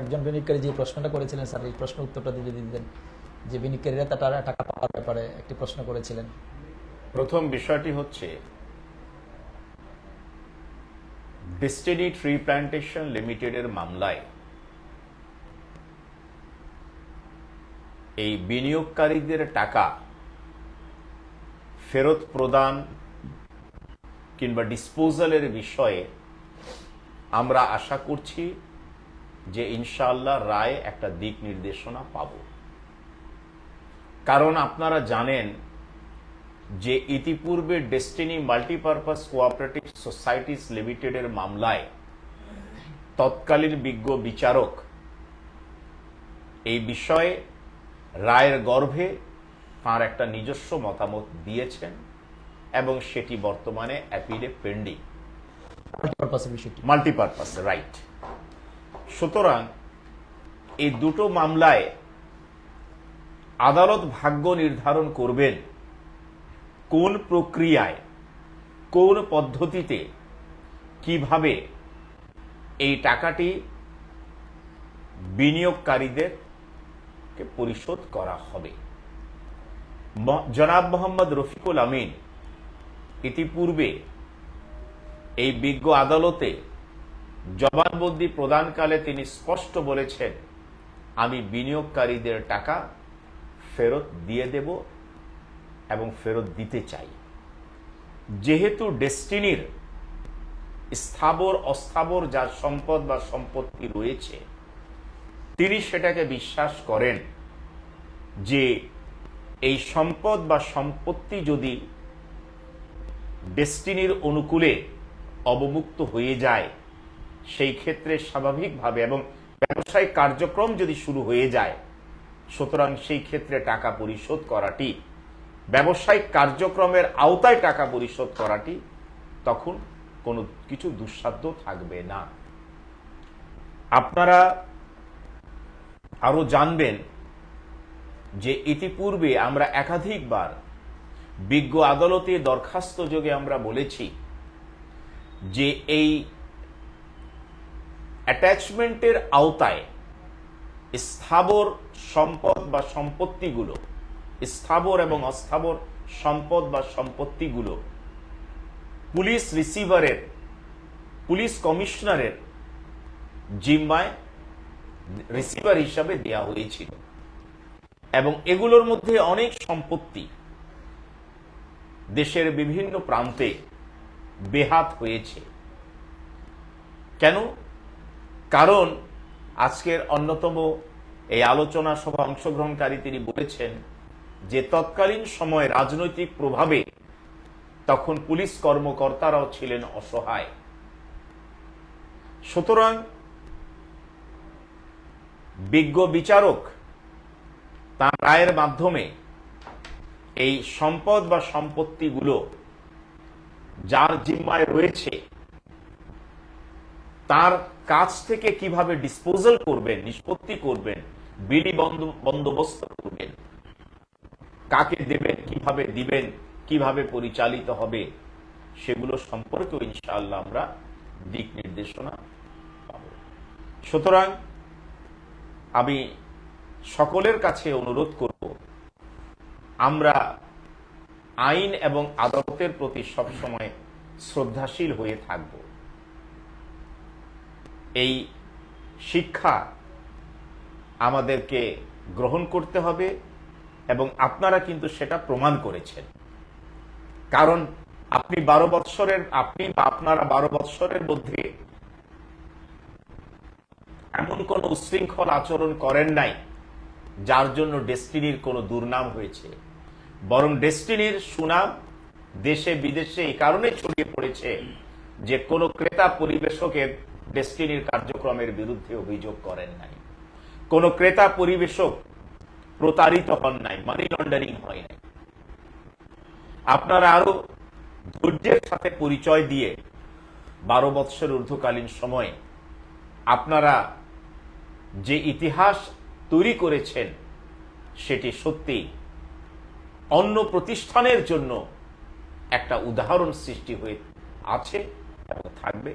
একজন বিনিয়োগকারী যে প্রশ্নটা করেছিলেন, স্যার, এই প্রশ্ন উত্তরটা যদি দিতেন যে বিনিয়োগকারীরা তারা টাকা পাওয়ার ব্যাপারে একটি প্রশ্ন করেছিলেন। প্রথম বিষয়টি হচ্ছে ডেস্টিনি ট্রি প্ল্যান্টেশন লিমিটেডের মামলায় এই বিনিয়োগকারীদের টাকা ফেরত প্রদান কিংবা ডিসপোজালের বিষয়ে আমরা আশা করছি যে ইনশাআল্লাহ রায় একটা দিক নির্দেশনা পাব। কারণ আপনারা জানেন যে ইতিপূর্বে ডেস্টিনি মাল্টিপারপাস কোঅপারেটিভ সোসাইটিস লিমিটেডের মামলায় তৎকালীন বিজ্ঞ বিচারক এই বিষয়ে রায়ের গর্ভে তার একটা নিজস্ব মতামত দিয়েছেন এবং সেটি বর্তমানে অ্যাপিলে পেন্ডিং। Multipurpose right. সুতরাং এই দুটো মামলায় আদালত ভাগ্য নির্ধারণ করবেন কোন প্রক্রিয়ায়, কোন পদ্ধতিতে, কীভাবে এই টাকাটি বিনিয়োগকারীদেরকে পরিশোধ করা হবে। জনাব মোহাম্মদ রফিকুল আমিন ইতিপূর্বে এই বিজ্ঞ আদালতে জবানবন্দি প্রদানকালে তিনি স্পষ্ট বলেছেন, আমি বিনিয়োগকারীদের টাকা ফেরত দিয়ে দেব এবং ফেরত দিতে চাই। যেহেতু ডেস্টিনির স্থাবর, অস্থাবর যার সম্পদ বা সম্পত্তি রয়েছে, তিনি সেটাকে বিশ্বাস করেন যে এই সম্পদ বা সম্পত্তি যদি ডেস্টিনির অনুকূলে অবমুক্ত হয়ে যায় সেই ক্ষেত্রে স্বাভাবিকভাবে এবং ব্যবসায়িক কার্যক্রম যদি শুরু হয়ে যায়, সুতরাং সেই ক্ষেত্রে টাকা পরিশোধ করাটি, ব্যবসায়িক কার্যক্রমের আওতায় টাকা পরিশোধ করাটি, তখন কোনো কিছু দুঃসাধ্য থাকবে না। আপনারা আরও জানবেন যে ইতিপূর্বে আমরা একাধিকবার বিজ্ঞ আদালতে দরখাস্ত যোগে আমরা বলেছি যে এই অ্যাটাচমেন্টের আওতায় স্থাবর সম্পদ বা সম্পত্তিগুলো, স্থাবর এবং অস্থাবর সম্পদ বা সম্পত্তিগুলো পুলিশ রিসিভারের, পুলিশ কমিশনারের জিম্মায় রিসিভার হিসাবে দেয়া হয়েছিল। এবং এগুলোর মধ্যে অনেক সম্পত্তি দেশের বিভিন্ন প্রান্তে বেহাত হয়েছে। কেন? কারণ আজকের অন্যতম এই আলোচনা সভা অংশগ্রহণকারী তিনি বলেছেন যে তৎকালীন সময় রাজনৈতিক প্রভাবে তখন পুলিশ কর্মকর্তারাও ছিলেন অসহায়। সুতরাং বিজ্ঞ বিচারক তার রায়ের মাধ্যমে এই সম্পদ বা সম্পত্তিগুলো যার জিম্মায় রয়েছে তার কাছ থেকে কীভাবে ডিসপোজাল করবেন, নিষ্পত্তি করবেন বিধি বন্দ- বন্দোবস্ত করবেন, কাকে দেবেন, কীভাবে দিবেন, কীভাবে পরিচালিত হবে, সেগুলো সম্পর্কে ইনশাআল্লাহ আমরা দিক নির্দেশনা পাব। সুতরাং আমি সকলের কাছে অনুরোধ করব, আমরা আইন এবং আদালতের প্রতি সবসময় শ্রদ্ধাশীল হয়ে থাকব। এই শিক্ষা আমাদেরকে গ্রহণ করতে হবে এবং আপনারা কিন্তু সেটা প্রমাণ করেছেন। কারণ আপনি বারো বৎসরের, আপনি বা আপনারা বারো বৎসরের মধ্যে এমন কোন উশৃঙ্খল আচরণ করেন নাই, যার জন্য ডেস্টিনির কোনো দুর্নাম হয়েছে। বরং ডেস্টিনির সুনাম দেশে বিদেশে এই কারণে ছড়িয়ে পড়েছে যে কোনো ক্রেতা পরিবেশকের ডেস্টিনির কার্যক্রমের বিরুদ্ধে অভিযোগ করেন নাই কোন ক্রেতা পরিবেশক প্রতারিত হন নাই মানি লন্ডারিং হয় নাই আপনারা আরও ধৈর্যের সাথে পরিচয় দিয়ে বারো বৎসর ঊর্ধ্বকালীন সময়ে আপনারা যে ইতিহাস তৈরি করেছেন, সেটি সত্যি অন্য প্রতিষ্ঠানের জন্য একটা উদাহরণ সৃষ্টি হয়ে আছে এবং থাকবে।